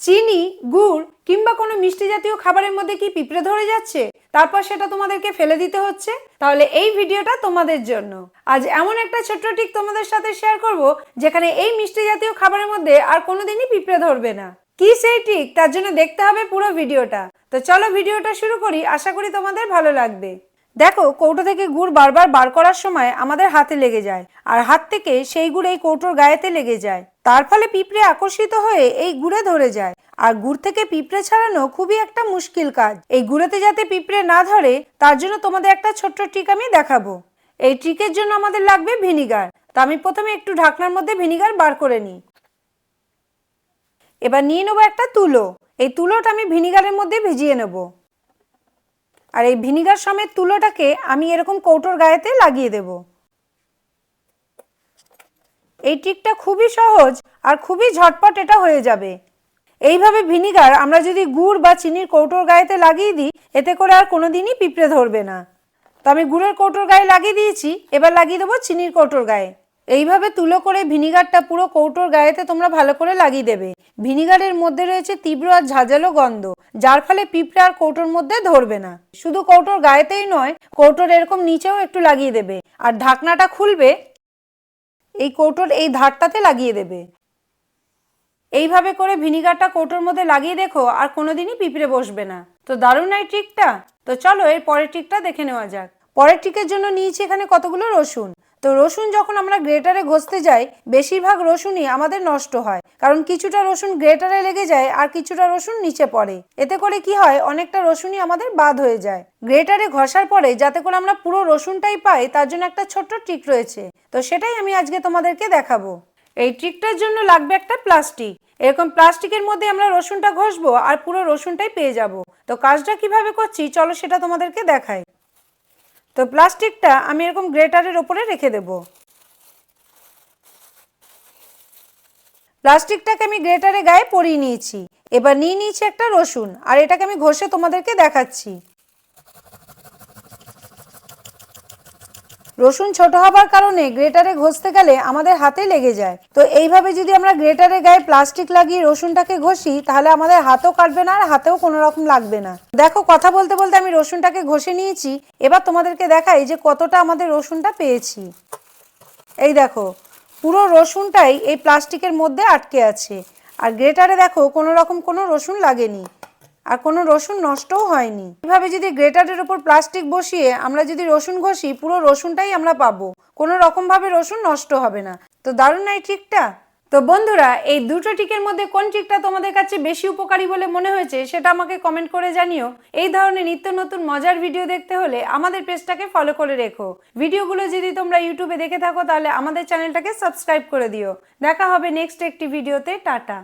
চিনি, গুড় কিংবা কোনো মিষ্টি জাতীয় খাবারের মধ্যে কি পিঁপড়ে ধরে যাচ্ছে? তারপর সেটা তোমাদেরকে ফেলে দিতে হচ্ছে। তাহলে এই ভিডিওটা তোমাদের জন্য। আজ এমন একটা ছোট্ট টিক তোমাদের সাথে শেয়ার করব, যেখানে এই মিষ্টি জাতীয় খাবারের মধ্যে আর কোনোদিনই পিঁপড়ে ধরবে না। কি সেই টিক তার জন্য দেখতে হবে পুরো ভিডিওটা। তো চলো ভিডিওটা শুরু করি, আশা করি তোমাদের ভালো লাগবে। দেখো, কৌটো থেকে গুড় বারবার বার করার সময় আমাদের হাতে লেগে যায়, আর হাত থেকে সেই গুড় এই কৌটোর গায়েতে লেগে যায়। তার ফলে পিঁপড়ে আকর্ষিত হয়ে এই গুড়ে ধরে যায়। আর গুড় থেকে পিঁপড়ে ছাড়ানো খুবই একটা মুশকিল কাজ। এই গুড়েতে যাতে পিঁপড়ে না ধরে, তার জন্য তোমাদের একটা ছোট্ট ট্রিক আমি দেখাবো। এই ট্রিকের জন্য আমাদের লাগবে ভিনিগার তা আমি প্রথমে একটু ঢাকনার মধ্যে ভিনিগার বার করে নিই। এবার নিয়ে নেব একটা তুলো। এই তুলোটা আমি ভিনিগারের মধ্যে ভিজিয়ে নেব। আর এই ভিনিগার সমেত তুলোটাকে আমি এরকম কৌটোর গায়েতে লাগিয়ে দেব। এই ট্রিকটা খুবই সহজ আর খুবই ঝটপট এটা হয়ে যাবে। এইভাবে ভিনিগার আমরা যদি গুড় বা চিনির কৌটোর গায়েতে লাগিয়ে দিই, এতে করে আর কোনোদিনই পিঁপড়ে ধরবে না। তো আমি গুড়ের কৌটোর গায়ে লাগিয়ে দিয়েছি, এবার লাগিয়ে দেবো চিনির কৌটোর গায়ে। এইভাবে তুলো করে ভিনিগারটা পুরো কৌটোর গায়েতে তোমরা ভালো করে লাগিয়ে দেবে। ভিনিগারের মধ্যে রয়েছে তীব্র আর ঝাঁঝালো গন্ধ, যার ফলে পিঁপড়ে আর কৌটোর মধ্যে ধরবে না। শুধু কৌটোর গায়েতেই নয়, কৌটোর এরকম নিচেও একটু লাগিয়ে দেবে। আর ঢাকনাটা খুলবে এই কৌটোর এই ধারটাতে লাগিয়ে দেবে। এইভাবে করে ভিনিগারটা কৌটোর মধ্যে লাগিয়ে দেখো, আর কোনোদিনই পিঁপড়ে বসবে না। তো দারুণ এই ট্রিকটা তো চলো এর পরের ট্রিকটা দেখে নেওয়া যাক। পরের ট্রিকের জন্য নিয়েছি এখানে কতগুলো রসুন। তো রসুন যখন আমরা গ্রেটারে ঘষতে যাই, বেশিরভাগ রসুনই আমাদের নষ্ট হয়। কারণ কিছুটা রসুন গ্রেটারে লেগে যায় আর কিছুটা রসুন নিচে পড়ে। এতে করে কি হয়, অনেকটা রসুনই আমাদের বাদ হয়ে যায়। গ্রেটারে ঘষার পরে যাতে করে আমরা পুরো রসুনটাই পাই, তার জন্য একটা ছোট্ট ট্রিক রয়েছে। তো সেটাই আমি আজকে তোমাদেরকে দেখাবো। এই ট্রিকটার জন্য লাগবে একটা প্লাস্টিক এরকম প্লাস্টিকের মধ্যে আমরা রসুনটা ঘষবো আর পুরো রসুনটাই পেয়ে যাব। তো কাজটা কীভাবে করছি, চলো সেটা তোমাদেরকে দেখাই। তো প্লাস্টিকটা আমি এরকম গ্রেটারের ওপরে রেখে দেব। প্লাস্টিকটাকে আমি গ্রেটারে গায়ে পরিয়ে নিয়েছি। এবার নিয়ে নিয়েছি একটা রসুন, আর এটাকে আমি ঘষে তোমাদেরকে দেখাচ্ছি। রসুন ছোট হবার কারণে গ্রেটারে ঘষতে গেলে আমাদের হাতে লেগে যায়। তো এইভাবে যদি আমরা গ্রেটারে গায়ে প্লাস্টিক লাগিয়ে রসুনটাকে ঘষি, তাহলে আমাদের হাতও কাটবে না আর হাতেও কোনো রকম লাগবে না। দেখো, কথা বলতে বলতে আমি রসুনটাকে ঘষে নিয়েছি। এবার তোমাদেরকে দেখাই যে কতটা আমাদের রসুনটা পেয়েছি। এই দেখো, পুরো রসুনটাই এই প্লাস্টিকের মধ্যে আটকে আছে। আর গ্রেটারে দেখো, কোনো রকম কোনো রসুন লাগেনি। আর কোনো রসুন নষ্টও হয়নি। এভাবে যদি গ্রেটারের উপর প্লাস্টিক বসিয়ে আমরা যদি রসুন ঘষি, পুরো রসুনটাই আমরা পাবো। কোনো রকম ভাবে রসুন নষ্ট হবে না। তো দারুণ না এই ট্রিকটা তো বন্ধুরা, এই দুটো টিকের মধ্যে কোন ট্রিকটা তোমাদের কাছে বেশি উপকারী বলে মনে হয়েছে সেটা আমাকে কমেন্ট করে জানিও। এই ধরনের নিত্য নতুন মজার ভিডিও দেখতে হলে আমাদের পেজটাকে ফলো করে রেখো। ভিডিওগুলো যদি তোমরা ইউটিউবে দেখে থাকো তাহলে আমাদের চ্যানেলটাকে সাবস্ক্রাইব করে দিও। দেখা হবে নেক্সট একটি ভিডিওতে টাটা।